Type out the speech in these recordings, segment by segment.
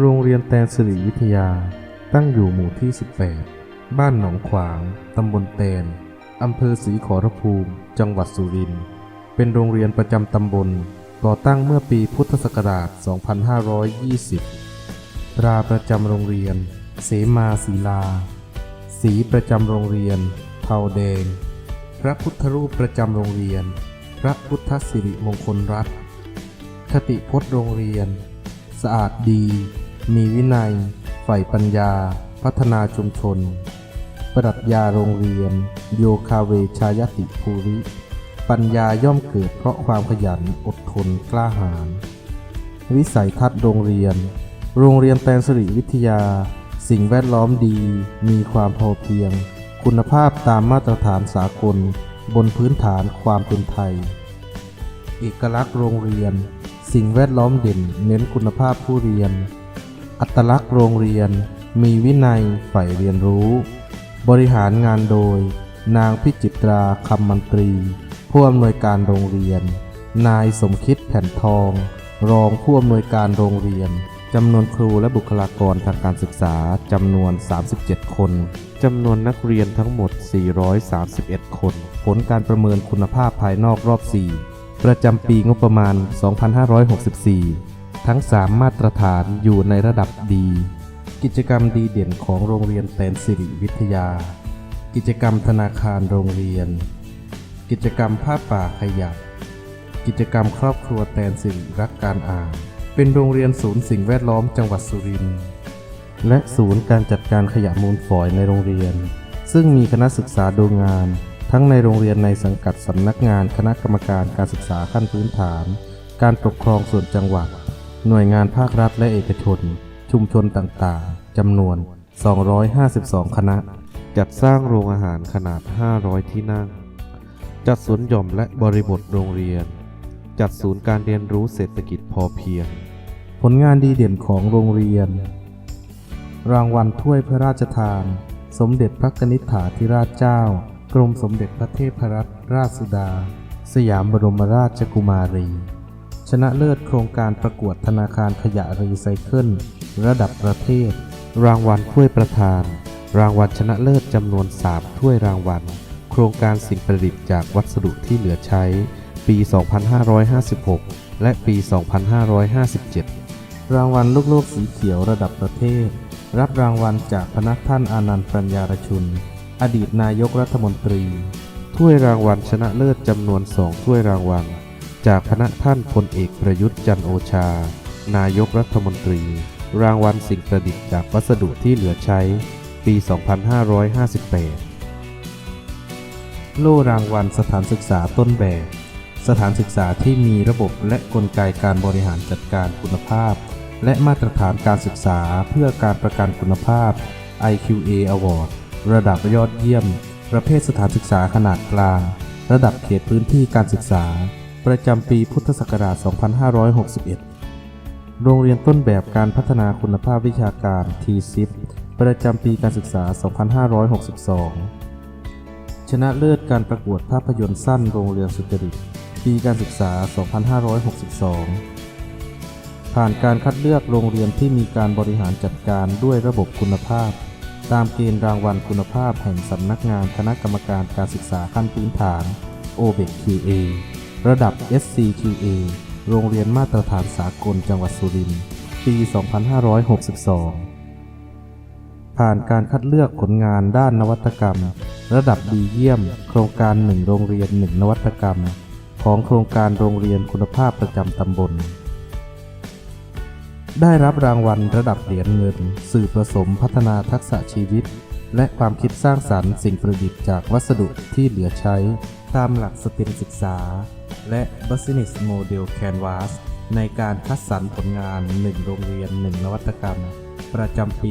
โรงเรียนแตนสิริวิทยา ตั้งอยู่หมู่ที่ 18 บ้านหนองขวาง ตำบลแตน อำเภอศรีขอรภูมิ จังหวัดสุรินทร์ เป็นโรงเรียนประจำตำบล ก่อตั้งเมื่อปีพุทธศักราช 2520 ตราประจำโรงเรียน เสมาศิลา สีประจำโรงเรียน เทาแดง พระพุทธรูปประจำโรงเรียน พระพุทธสิริมงคลรัตน์คติพจน์โรงเรียน สะอาดดี มีวินัย ใฝ่ปัญญา พัฒนาชุมชน ปรัชญาโรงเรียน โยคาเวชายติภูริ ปัญญาย่อมเกิดเพราะความขยันอดทนกล้าหาญ วิสัยทัศน์โรงเรียน โรงเรียนแตนสิริวิทยา สิ่งแวดล้อมดี มีความพอเพียง คุณภาพตามมาตรฐานสากล บนพื้นฐานความเป็นไทย เอกลักษณ์โรงเรียน สิ่งแวดล้อมเด่นเน้นคุณภาพผู้เรียน อัตลักษณ์โรงเรียน มีวินัยใฝ่เรียนรู้ บริหารงานโดย นางพิจิตราคำมันตรี ผู้อำนวยการโรงเรียน นายสมคิดแผ่นทอง รองผู้อำนวยการโรงเรียนจำนวนครูและบุคลากรทางการศึกษาจำนวน 37 คนจำนวนนักเรียนทั้งหมด 431 คน ผลการประเมินคุณภาพภายนอกรอบ 4 ประจำปีงบประมาณ 2564 ทั้ง 3 มาตรฐานอยู่ในระดับดี กิจกรรมดีเด่นของโรงเรียนแตนสิริวิทยา กิจกรรมธนาคารโรงเรียน กิจกรรมผ้าป่าขยะกิจกรรมครอบครัวแตนสิริรักการอ่าน เป็นโรงเรียนศูนย์สิ่งแวดล้อมจังหวัดสุรินทร์และศูนย์การจัดการขยะมูลฝอยในโรงเรียน ซึ่งมีคณะศึกษาดูงาน ทั้งในโรงเรียนในสังกัดสำนักงานคณะกรรมการการศึกษาขั้นพื้นฐาน การปกครองส่วนจังหวัด หน่วยงานภาครัฐและเอกชน ชุมชนต่างๆจำนวน 252 คณะ จัดสร้างโรงอาหารขนาด 500 ที่นั่ง จัดสวนหย่อมและบริบทโรงเรียน จัดศูนย์การเรียนรู้เศรษฐกิจพอเพียง ผลงานดีเด่นของโรงเรียน รางวัลถ้วยพระราชทาน สมเด็จพระนิษฐาธิราชเจ้า กรมสมเด็จพระเทพรัตนราชสุดา สยามบรมราชกุมารี ชนะเลิศโครงการประกวดธนาคารขยะรีไซเคิลระดับประเทศ รางวัลถ้วยประธาน รางวัลชนะเลิศจำนวน 3 ถ้วยรางวัล โครงการสิ่งประดิษฐ์จากวัสดุที่เหลือใช้ ปี 2556 และปี 2557 รางวัลลูกโลกสีเขียวระดับประเทศ รับรางวัลจากพนักท่านอานันต์ปัญญารชุน อดีตนายกรัฐมนตรี ถ้วยรางวัลชนะเลิศจำนวนสองถ้วยรางวัล จากคณะท่านพลเอกประยุทธ์จันโอชา นายกรัฐมนตรี รางวัลสิ่งประดิษฐ์จากวัสดุที่เหลือใช้ ปี 2558 โล่รางวัลสถานศึกษาต้นแบบ สถานศึกษาที่มีระบบและกลไกการบริหารจัดการคุณภาพ และมาตรฐานการศึกษาเพื่อการประกันคุณภาพ IQA Award ระดับยอดเยี่ยม ประเภทสถานศึกษาขนาดกลาง ระดับเขตพื้นที่การศึกษา ประจำปีพุทธศักราช 2561 โรงเรียนต้นแบบการพัฒนาคุณภาพวิชาการ T-SIP ประจำปีการศึกษา 2562 ชนะเลิศการประกวดภาพยนตร์สั้นโรงเรียนสุจริต ปีการศึกษา 2562 ผ่านการคัดเลือกโรงเรียนที่มีการบริหารจัดการด้วยระบบคุณภาพ ตามเกณฑ์รางวัลคุณภาพแห่งสำนักงานคณะกรรมการการศึกษาขั้นพื้นฐาน OBEQ-A ระดับ SCQA โรงเรียนมาตรฐานสากลจังหวัดสุรินทร์ ปี 2562 ผ่านการคัดเลือกผลงานด้านนวัตกรรม ระดับดีเยี่ยม โครงการ 1 โรงเรียน 1 นวัตกรรม ของโครงการโรงเรียนคุณภาพประจำตำบล ได้รับรางวัลระดับเหรียญเงิน สื่อผสมพัฒนาทักษะชีวิต และความคิดสร้างสรรค์สิ่งประดิษฐ์จากวัสดุที่เหลือใช้ตามหลักสเต็มศึกษา และ Business Model Canvas ในการคัดสรรผลงาน 1 โรงเรียน 1 นวัตกรรม ประจำปี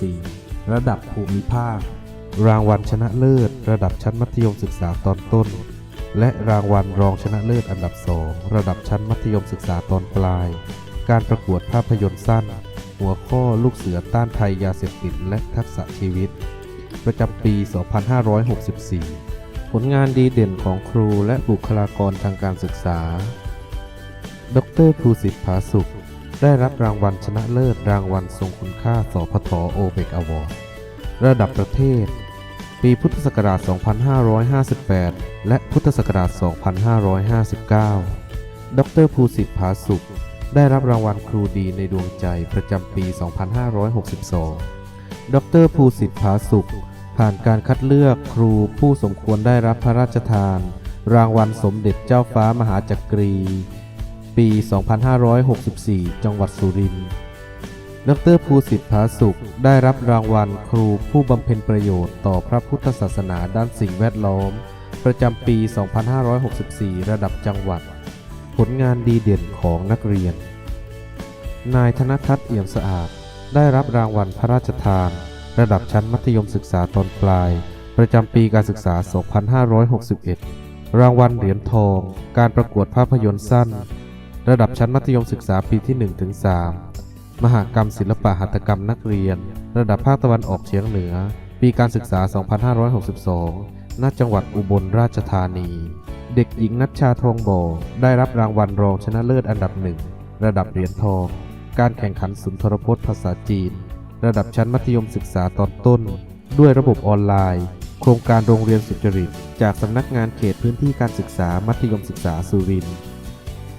2564 ระดับภูมิภาค รางวัลชนะเลิศ ระดับชั้นมัธยมศึกษาตอนต้น และรางวัลรองชนะเลิศอันดับ 2 ระดับชั้นมัธยมศึกษาตอนปลาย การประกวดภาพยนตร์สั้น หัวข้อลูกเสือต้านภัยยาเสพติดและทักษะชีวิต ประจำปี 2564 ผลงานดีเด่นของครูและบุคลากรทางการศึกษา ดรภูสิทธิ์ผาสุข ได้รับรางวัลชนะเลิศรางวัลทรงคุณค่าสพทโอเบกอวอร์ดระดับประเทศ ปีพุทธศักราช 2558 และพุทธศักราช 2559 ดรภูสิทธิ์ผาสุข ได้รับรางวัลครูดีในดวงใจประจำปี 2562 ดรภูสิทธิ์ผาสุข ผ่านการคัดเลือกครูผู้สมควรได้รับพระราชทาน รางวัลสมเด็จเจ้าฟ้ามหาจักรี ปี 2564 จังหวัดสุรินทร์ดรภูสิทธิ์ผาสุขได้รับรางวัลครูผู้บำเพ็ญประโยชน์ต่อพระพุทธศาสนาด้านสิ่งแวดล้อม ประจำปี 2564 ระดับจังหวัด ผลงานดีเด่นของนักเรียน นายธนทัศน์เอี่ยมสะอาด ได้รับรางวัลพระราชทาน ระดับชั้นมัธยมศึกษาตอนปลาย ประจำปีการศึกษา 2561 รางวัลเหรียญทอง การประกวดภาพยนตร์สั้น ระดับชั้นมัธยมศึกษาปีที่ 1-3 มหากรรมศิลปะหัตถกรรมนักเรียน ระดับภาคตะวันออกเฉียงเหนือ ปีการศึกษา 2562 ณ จังหวัดอุบลราชธานี เด็กหญิงนัชชาทองบ่อได้รับรางวัลรองชนะเลิศอันดับหนึ่ง ระดับเหรียญทอง การแข่งขันสุนทรพจน์ภาษาจีน ระดับชั้นมัธยมศึกษาตอนต้น ด้วยระบบออนไลน์ โครงการโรงเรียนสุจริต จากสำนักงานเขตพื้นที่การศึกษามัธยมศึกษาสุรินทร์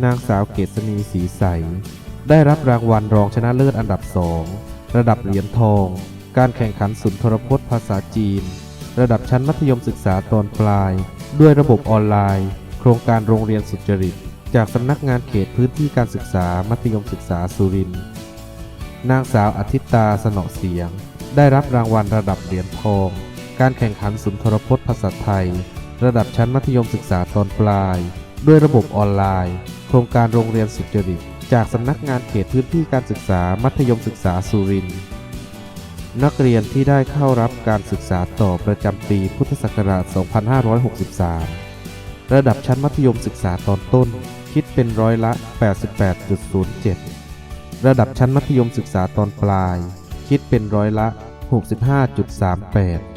นางสาวเกษณีสีใส ได้รับรางวัลรองชนะเลิศอันดับสองระดับเหรียญทอง การแข่งขันสุนทรพจน์ภาษาจีน ระดับชั้นมัธยมศึกษาตอนปลาย ด้วยระบบออนไลน์ โครงการโรงเรียนสุจริต จากสำนักงานเขตพื้นที่การศึกษามัธยมศึกษาสุรินทร์ นางสาวอาทิตตาสนอเสียง ได้รับรางวัลระดับเหรียญทอง การแข่งขันสุนทรพจน์ภาษาไทย ระดับชั้นมัธยมศึกษาตอนปลาย ด้วยระบบออนไลน์ โครงการโรงเรียนสุจริต จากสำนักงานเขตพื้นที่การศึกษามัธยมศึกษาสุรินทร์นักเรียนที่ได้เข้ารับการศึกษาต่อประจำปีพุทธศักราช 2563 ระดับชั้นมัธยมศึกษาตอนต้น คิดเป็นร้อยละ 88.07 ระดับชั้นมัธยมศึกษาตอนปลาย คิดเป็นร้อยละ 65.38